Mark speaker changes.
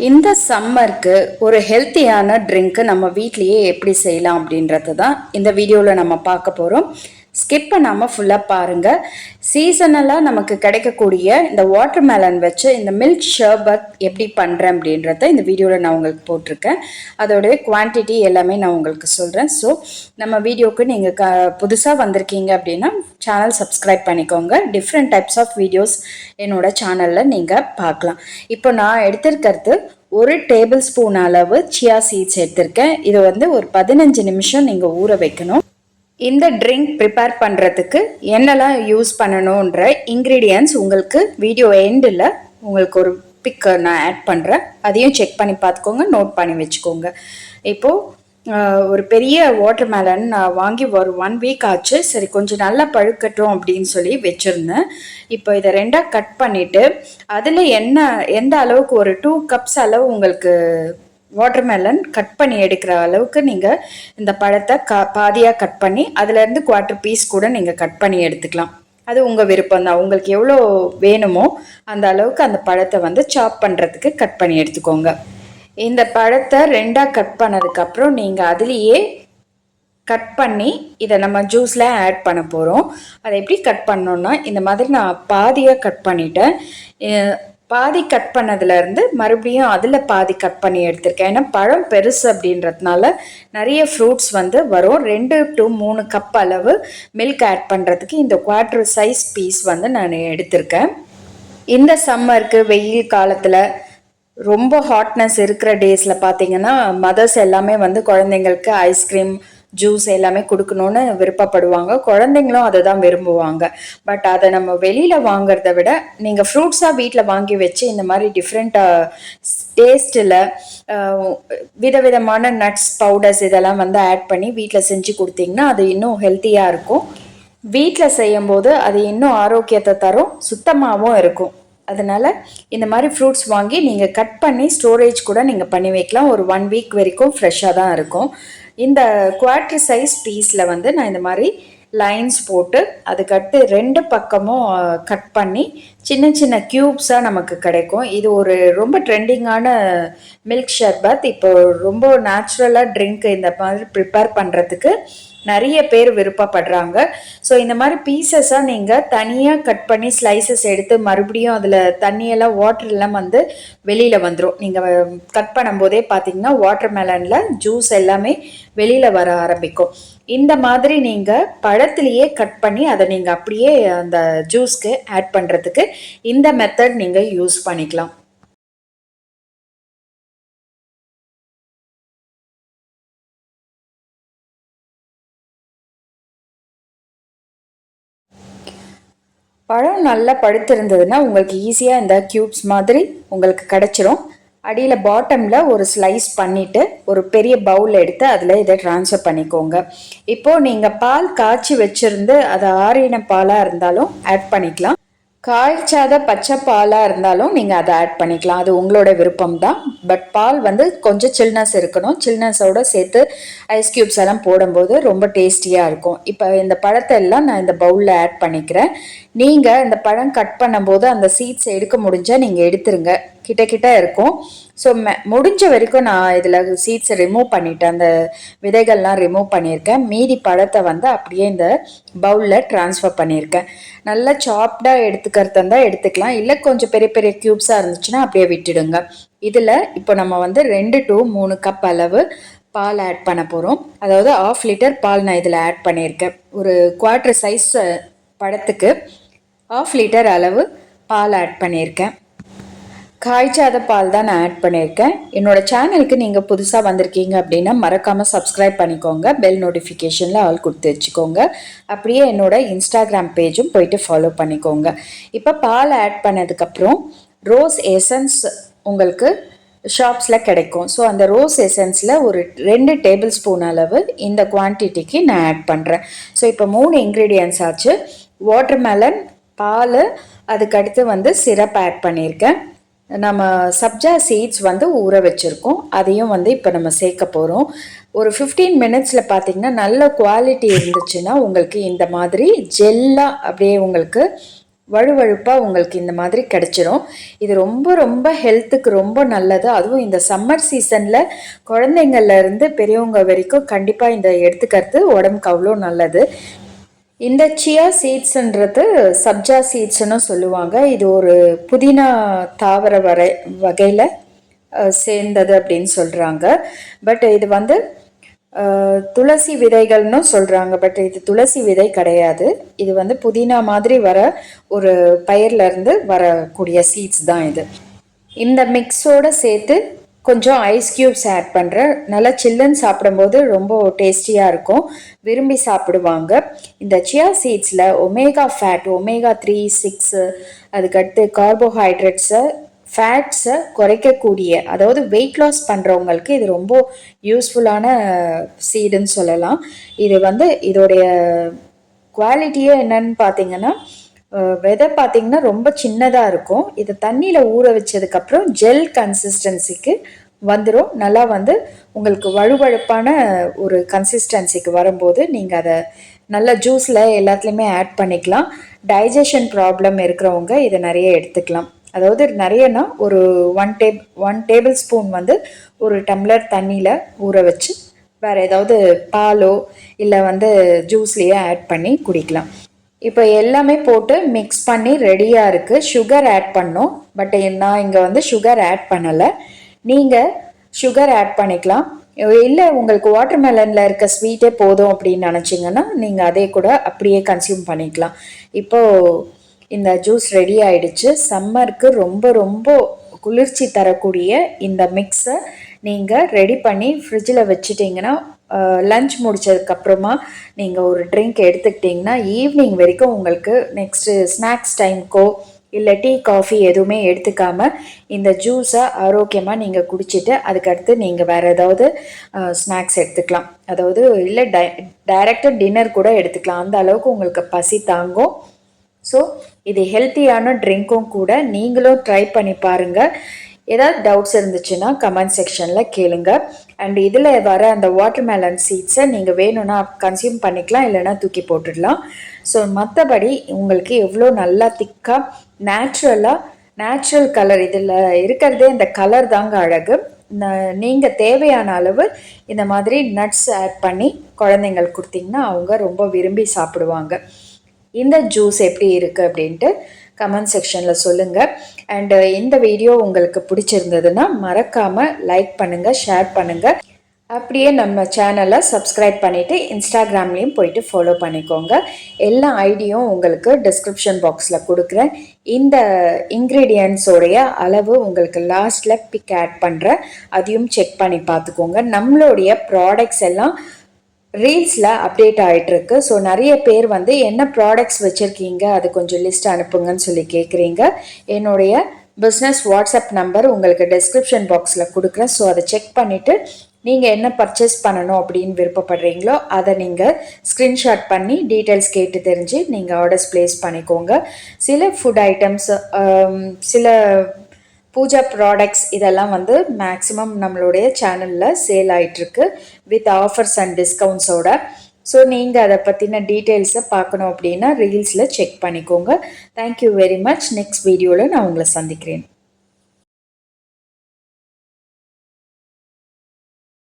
Speaker 1: இந்த சம்மருக்கு ஒரு ஹெல்த்தியான ட்ரிங்க்கு நம்ம வீட்லேயே எப்படி செய்யலாம் அப்படின்றது தான் இந்த வீடியோவில் நம்ம பார்க்க போகிறோம் ஸ்கிப் பண்ணாமல் ஃபுல்லாக பாருங்கள் சீசனலாக நமக்கு கிடைக்கக்கூடிய இந்த வாட்டர் மேலன் வச்சு இந்த மில்க் ஷர்பத் எப்படி பண்ணுறேன் அப்படின்றத இந்த வீடியோவில் நான் உங்களுக்கு போட்டிருக்கேன். அதோடைய குவான்டிட்டி எல்லாமே நான் உங்களுக்கு சொல்கிறேன் ஸோ நம்ம வீடியோவுக்கு நீங்கள் க புதுசாக வந்திருக்கீங்க அப்படின்னா சேனல் சப்ஸ்கிரைப் பண்ணிக்கோங்க. டிஃப்ரெண்ட் டைப்ஸ் ஆஃப் வீடியோஸ் என்னோட சேனலில் நீங்கள் பார்க்கலாம். இப்போ நான் எடுத்திருக்கிறது ஒரு டேபிள் ஸ்பூன் அளவு சியா சீட்ஸ் எடுத்திருக்கேன். இது வந்து ஒரு பதினஞ்சு நிமிஷம் நீங்கள் ஊற வைக்கணும். இந்த ட்ரிங்க் ப்ரிப்பேர் பண்ணுறதுக்கு என்னெல்லாம் யூஸ் பண்ணணுன்ற இன்க்ரீடியன்ஸ் உங்களுக்கு வீடியோ எண்டில் உங்களுக்கு ஒரு பிக் நான் ஆட் பண்ணுறேன் அதையும் செக் பண்ணி பார்த்துக்கோங்க நோட் பண்ணி வச்சுக்கோங்க. இப்போது ஒரு பெரிய வாட்டர் மேலன் நான் வாங்கி ஒரு ஒன் வீக் ஆச்சு. சரி கொஞ்சம் நல்லா பழுக்கட்டும் அப்படின்னு சொல்லி வச்சுருந்தேன். இப்போ இதை ரெண்டாக கட் பண்ணிவிட்டு அதில் என்ன எந்த அளவுக்கு ஒரு டூ கப்ஸ் அளவு உங்களுக்கு வாட்டர்மெலன் கட் பண்ணி எடுக்கிற அளவுக்கு நீங்கள் இந்த பழத்தை கா பாதியாக கட் பண்ணி அதுலேருந்து குவார்ட்டர் பீஸ் கூட நீங்கள் கட் பண்ணி எடுத்துக்கலாம். அது உங்கள் விருப்பம் தான். உங்களுக்கு எவ்வளோ வேணுமோ அந்த அளவுக்கு அந்த பழத்தை வந்து சாப் பண்ணுறதுக்கு கட் பண்ணி எடுத்துக்கோங்க. இந்த பழத்தை ரெண்டாக கட் பண்ணதுக்கப்புறம் நீங்கள் அதுலேயே கட் பண்ணி இதை நம்ம ஜூஸில் ஆட் பண்ண போகிறோம் அதை எப்படி கட் பண்ணோன்னா இந்த மாதிரி நான் பாதியாக கட் பண்ணிட்டேன். பாதி கட் பண்ணதுலேருந்து மறுபடியும் அதில் பாதி கட் பண்ணி எடுத்திருக்கேன். ஏன்னா பழம் பெருசு அப்படின்றதுனால நிறைய ஃப்ரூட்ஸ் வந்து வரும். ரெண்டு டு மூணு கப் அளவு மில்க் ஆட் பண்ணுறதுக்கு இந்த குவார்டர் சைஸ் பீஸ் வந்து நான் எடுத்திருக்கேன். இந்த சம்மருக்கு வெயில் காலத்தில் ரொம்ப ஹாட்னஸ் இருக்கிற டேஸில் பார்த்தீங்கன்னா மதர்ஸ் எல்லாமே வந்து குழந்தைங்களுக்கு ஐஸ்கிரீம் ஜூஸ் எல்லாமே கொடுக்கணும்னு விருப்பப்படுவாங்க. குழந்தைங்களும் அதை தான் விரும்புவாங்க. பட் அதை நம்ம வெளியில் வாங்குறத விட நீங்கள் ஃப்ரூட்ஸாக வீட்டில் வாங்கி வச்சு இந்த மாதிரி டிஃப்ரெண்ட் டேஸ்ட்டில் விதவிதமான நட்ஸ் பவுடர்ஸ் இதெல்லாம் வந்து ஆட் பண்ணி வீட்டில் செஞ்சு கொடுத்தீங்கன்னா அது இன்னும் ஹெல்த்தியாக இருக்கும். வீட்டில் செய்யும்போது அது இன்னும் ஆரோக்கியத்தை தரும் சுத்தமாகவும் இருக்கும். அதனால் இந்த மாதிரி ஃப்ரூட்ஸ் வாங்கி நீங்கள் கட் பண்ணி ஸ்டோரேஜ் கூட நீங்கள் பண்ணி வைக்கலாம். ஒரு ஒன் வீக் வரைக்கும் ஃப்ரெஷ்ஷாக தான் இருக்கும். இந்த குவாட்ரி சைஸ் பீஸில் வந்து நான் இந்த மாதிரி லைன்ஸ் போட்டு அதுக்கடுத்து ரெண்டு பக்கமும் கட் பண்ணி சின்ன சின்ன க்யூப்ஸாக நமக்கு கிடைக்கும். இது ஒரு ரொம்ப ட்ரெண்டிங்கான மில்க் ஷர்பத் இப்போ ரொம்ப நேச்சுரலாக ட்ரிங்க் இந்த மாதிரி ப்ரிப்பேர் பண்ணுறதுக்கு நிறைய பேர் விருப்பப்படுறாங்க. ஸோ இந்த மாதிரி பீசஸாக நீங்கள் தனியாக கட் பண்ணி ஸ்லைசஸ் எடுத்து மறுபடியும் அதில் தண்ணியெல்லாம் வாட்டர் எல்லாம் வந்து வெளியில் வந்துடும் நீங்கள் கட் பண்ணும்போதே பார்த்தீங்கன்னா வாட்டர் மெலனில் ஜூஸ் எல்லாமே வெளியில் வர ஆரம்பிக்கும். இந்த மாதிரி நீங்கள் பழத்துலேயே கட் பண்ணி அதை நீங்கள் அப்படியே அந்த ஜூஸ்க்கு ஆட் பண்ணுறதுக்கு இந்த மெத்தட் நீங்கள் யூஸ் பண்ணிக்கலாம். பழம் நல்லா பழுத்திருந்ததுன்னா உங்களுக்கு ஈஸியாக இந்த க்யூப்ஸ் மாதிரி உங்களுக்கு கிடச்சிரும். அடியில் பாட்டமில் ஒரு ஸ்லைஸ் பண்ணிவிட்டு ஒரு பெரிய பவுல் எடுத்து அதில் இதை ட்ரான்ஸ்ஃபர் பண்ணிக்கோங்க. இப்போது நீங்கள் பால் காய்ச்சி வச்சுருந்து அதை ஆறின பாலாக இருந்தாலும் ஆட் பண்ணிக்கலாம். காய்ச்சாத பச்சை பாலாக இருந்தாலும் நீங்கள் அதை ஆட் பண்ணிக்கலாம். அது உங்களோட விருப்பம் தான். பட் பால் வந்து கொஞ்சம் சில்னஸ் இருக்கணும். சில்னஸோடு சேர்த்து ஐஸ் க்யூப்ஸ் எல்லாம் போடும்போது ரொம்ப டேஸ்டியாக இருக்கும். இப்போ இந்த பழத்தை எல்லாம் நான் இந்த பவுலில் ஆட் பண்ணிக்கிறேன். நீங்கள் இந்த பழம் கட் பண்ணும்போது அந்த சீட்ஸ் எடுக்க முடிஞ்சால் நீங்கள் எடுத்துருங்க. கிட்ட கிட்ட இருக்கும். ஸோ மெ முடிஞ்ச வரைக்கும் நான் இதில் சீட்ஸை ரிமூவ் பண்ணிட்டேன். அந்த விதைகள்லாம் ரிமூவ் பண்ணியிருக்கேன். மீதி பழத்தை வந்து அப்படியே இந்த பவுலில் ட்ரான்ஸ்ஃபர் பண்ணியிருக்கேன். நல்லா சாப்டாக எடுத்துக்கிறதா இருந்தால் எடுத்துக்கலாம். இல்லை கொஞ்சம் பெரிய பெரிய க்யூப்ஸாக இருந்துச்சுன்னா அப்படியே விட்டுடுங்க. இதில் இப்போ நம்ம வந்து ரெண்டு டு மூணு கப் அளவு பால் ஆட் பண்ண போகிறோம் அதாவது ஆஃப் லிட்டர் பால் நான் இதில் ஆட் பண்ணியிருக்கேன். ஒரு குவார்ட்ரு சைஸ் பழத்துக்கு. ஆஃப் லிட்டர் அளவு பால் ஆட் பண்ணியிருக்கேன். காய்ச்சாத பால் தான் நான் ஆட் பண்ணியிருக்கேன். என்னோட சேனலுக்கு நீங்கள் புதுசாக வந்திருக்கீங்க அப்படின்னா மறக்காமல் சப்ஸ்கிரைப் பண்ணிக்கோங்க. பெல் நோட்டிஃபிகேஷனில் ஆல் கொடுத்து வச்சுக்கோங்க. அப்படியே என்னோட இன்ஸ்டாகிராம் பேஜும் போயிட்டு ஃபாலோ பண்ணிக்கோங்க. இப்போ பால் ஆட் பண்ணதுக்கப்புறம் ரோஸ் எசன்ஸ் உங்களுக்கு ஷாப்ஸில் கிடைக்கும். ஸோ அந்த ரோஸ் எசன்ஸில் ஒரு ரெண்டு டேபிள் ஸ்பூன் அளவு இந்த குவான்டிட்டிக்கு நான் ஆட் பண்ணுறேன் ஸோ இப்போ மூணு இன்க்ரீடியன்ஸ் ஆச்சு. வாட்டர்மெலன் பால் அதுக்கடுத்து வந்து சிரப் ஆட் பண்ணியிருக்கேன். நம்ம சப்ஜா சீட்ஸ் வந்து ஊற வச்சுருக்கோம். அதையும் வந்து இப்போ நம்ம சேர்க்க போகிறோம் ஒரு ஃபிஃப்டீன் மினிட்ஸில் பார்த்தீங்கன்னா நல்ல குவாலிட்டி இருந்துச்சுன்னா உங்களுக்கு இந்த மாதிரி ஜெல்லாக அப்படியே உங்களுக்கு வழுவழுப்பாக உங்களுக்கு இந்த மாதிரி கிடச்சிரும். இது ரொம்ப ரொம்ப ஹெல்த்துக்கு ரொம்ப நல்லது. அதுவும் இந்த சம்மர் சீசனில் குழந்தைங்கள்லேருந்து பெரியவங்க வரைக்கும் கண்டிப்பாக இந்த எடுத்துக்கிறது உடம்புக்கு அவ்வளோ நல்லது. இந்த சியா சீட்ஸ்ன்றது சப்ஜா சீட்ஸ்னு சொல்லுவாங்க. இது ஒரு புதினா தாவர வரை வகையில் சேர்ந்தது அப்படின்னு சொல்கிறாங்க பட் இது வந்து துளசி விதைகள்னு சொல்கிறாங்க பட் இது துளசி விதை கிடையாது. இது வந்து புதினா மாதிரி வர ஒரு பயிர்லேருந்து வரக்கூடிய சீட்ஸ் தான் இது. இந்த மிக்ஸோடு சேர்த்து கொஞ்சம் ஐஸ் க்யூப்ஸ் ஆட் பண்ணுறேன் நல்லா சில்லுன்னு சாப்பிடும்போது ரொம்ப டேஸ்டியாக இருக்கும். விரும்பி சாப்பிடுவாங்க. இந்த chia சீட்ஸில் omega fat omega three six அதுக்கடுத்து கார்போஹைட்ரேட்ஸை ஃபேட்ஸை குறைக்கக்கூடிய அதாவது வெயிட் லாஸ் பண்ணுறவங்களுக்கு இது ரொம்ப யூஸ்ஃபுல்லான சீடுன்னு சொல்லலாம். இது வந்து இதோடைய குவாலிட்டியே என்னன்னு பார்த்தீங்கன்னா விதை பார்த்தீங்கன்னா ரொம்ப சின்னதாக இருக்கும். இது தண்ணியில் ஊற வச்சதுக்கப்புறம் ஜெல் கன்சிஸ்டன்சிக்கு வந்துடும் நல்லா வந்து உங்களுக்கு வழுவழுப்பான ஒரு கன்சிஸ்டன்சிக்கு வரும்போது நீங்கள் அதை நல்ல ஜூஸில் எல்லாத்துலேயுமே ஆட் பண்ணிக்கலாம். டைஜஷன் ப்ராப்ளம் இருக்கிறவங்க இதை நிறைய எடுத்துக்கலாம். அதாவது நிறையனா ஒரு one tab one tablespoon வந்து ஒரு டம்ளர் தண்ணியில் ஊற வச்சு வேறு ஏதாவது பாலோ இல்லை வந்து ஜூஸ்லேயே ஆட் பண்ணி குடிக்கலாம். இப்போ எல்லாமே போட்டு மிக்ஸ் பண்ணி ரெடியாக இருக்குது சுகர் ஆட் பண்ணோம். பட் நான் இங்கே வந்து சுகர் ஆட் பண்ணலை. நீங்கள் சுகர் ஆட் பண்ணிக்கலாம். இல்லை உங்களுக்கு வாட்டர் மெலனில் இருக்க ஸ்வீட்டே போதும் அப்படின்னு நினச்சிங்கன்னா நீங்கள் அதே கூட அப்படியே கன்சியூம் பண்ணிக்கலாம். இப்போது இந்த ஜூஸ் ரெடி ஆயிடுச்சு. சம்மருக்கு ரொம்ப ரொம்ப குளிர்ச்சி தரக்கூடிய இந்த மிக்ஸை நீங்கள் ரெடி பண்ணி ஃப்ரிட்ஜில் வச்சுட்டிங்கன்னா லஞ்ச் முடிச்சதுக்கப்புறமா நீங்கள் ஒரு ட்ரிங்க் எடுத்துக்கிட்டிங்கன்னா ஈவினிங் வரைக்கும் உங்களுக்கு நெக்ஸ்ட்டு ஸ்நாக்ஸ் டைம்க்கோ இல்லை டீ காஃபி எதுவுமே எடுத்துக்காமல் இந்த ஜூஸை ஆரோக்கியமாக நீங்கள் குடிச்சிட்டு அதுக்கடுத்து நீங்கள் வேறு ஏதாவது ஸ்நாக்ஸ் எடுத்துக்கலாம். அதாவது இல்லை டை டைரெக்டாக டின்னர் கூட எடுத்துக்கலாம். அந்த அளவுக்கு உங்களுக்கு பசி தாங்கும். ஸோ இது ஹெல்த்தியான ட்ரிங்க்கும் கூட நீங்களும் ட்ரை பண்ணி பாருங்கள் ஏதாவது டவுட்ஸ் இருந்துச்சுன்னா கமெண்ட் செக்ஷனில் கேளுங்க. அண்ட் இதில் வர அந்த வாட்டர்மெலன் சீட்ஸை நீங்கள் வேணும்னா கன்சியூம் பண்ணிக்கலாம் இல்லைன்னா தூக்கி போட்டுடலாம். ஸோ மற்றபடி உங்களுக்கு எவ்வளோ நல்லா திக்காக நேச்சுரலாக நேச்சுரல் கலர் இதில் இருக்கிறதே இந்த கலர் தாங்க அழகு. நீங்கள் தேவையான அளவு இந்த மாதிரி நட்ஸ் ஆட் பண்ணி குழந்தைங்களுக்கு கொடுத்தீங்கன்னா அவங்க ரொம்ப விரும்பி சாப்பிடுவாங்க. இந்த ஜூஸ் எப்படி இருக்குது அப்படின்ட்டு கமெண்ட் செக்ஷனில் சொல்லுங்கள் அண்டு இந்த வீடியோ உங்களுக்கு பிடிச்சிருந்ததுன்னா மறக்காமல் லைக் பண்ணுங்கள் ஷேர் பண்ணுங்கள் அப்படியே நம்ம சேனலை சப்ஸ்கிரைப் பண்ணிவிட்டு இன்ஸ்டாகிராம்லேயும் போயிட்டு ஃபாலோ பண்ணிக்கோங்க. எல்லா ஐடியும் உங்களுக்கு டிஸ்கிரிப்ஷன் பாக்ஸில் கொடுக்குறேன். இந்த இன்க்ரீடியன்ஸோடைய அளவு உங்களுக்கு லாஸ்ட்டில் பிக் ஆட் பண்ணுறேன் அதையும் செக் பண்ணி பார்த்துக்கோங்க. நம்மளுடைய ப்ராடக்ட்ஸ் எல்லாம் ரீல்ஸில் அப்டேட் ஆகிட்டுருக்கு ஸோ நிறைய பேர் வந்து என்ன ப்ராடக்ட்ஸ் வச்சுருக்கீங்க அது கொஞ்சம் லிஸ்ட் அனுப்புங்கன்னு சொல்லி கேட்குறீங்க என்னுடைய பிஸ்னஸ் வாட்ஸ்அப் நம்பர் உங்களுக்கு டிஸ்கிரிப்ஷன் பாக்ஸில் கொடுக்குறேன். ஸோ அதை செக் பண்ணிவிட்டு நீங்கள் என்ன பர்ச்சேஸ் பண்ணணும் அப்படின்னு விருப்பப்படுறீங்களோ அதை நீங்கள் ஸ்க்ரீன்ஷாட் பண்ணி டீட்டெயில்ஸ் கேட்டு தெரிஞ்சு நீங்கள் ஆர்டர்ஸ் ப்ளேஸ் பண்ணிக்கோங்க. சில ஃபுட் ஐட்டம்ஸ் சில பூஜா ப்ராடக்ட்ஸ் இதெல்லாம் வந்து மேக்ஸிமம் நம்மளுடைய சேனலில் சேல் ஆகிட்டுருக்கு வித் ஆஃபர்ஸ் அண்ட் டிஸ்கவுண்ட்ஸோட ஸோ நீங்கள் அதை பற்றின டீட்டெயில்ஸை பார்க்கணும் அப்படின்னா ரீல்ஸில் செக் பண்ணிக்கோங்க. Thank you very much next வீடியோவில் நான் உங்களை சந்திக்கிறேன்.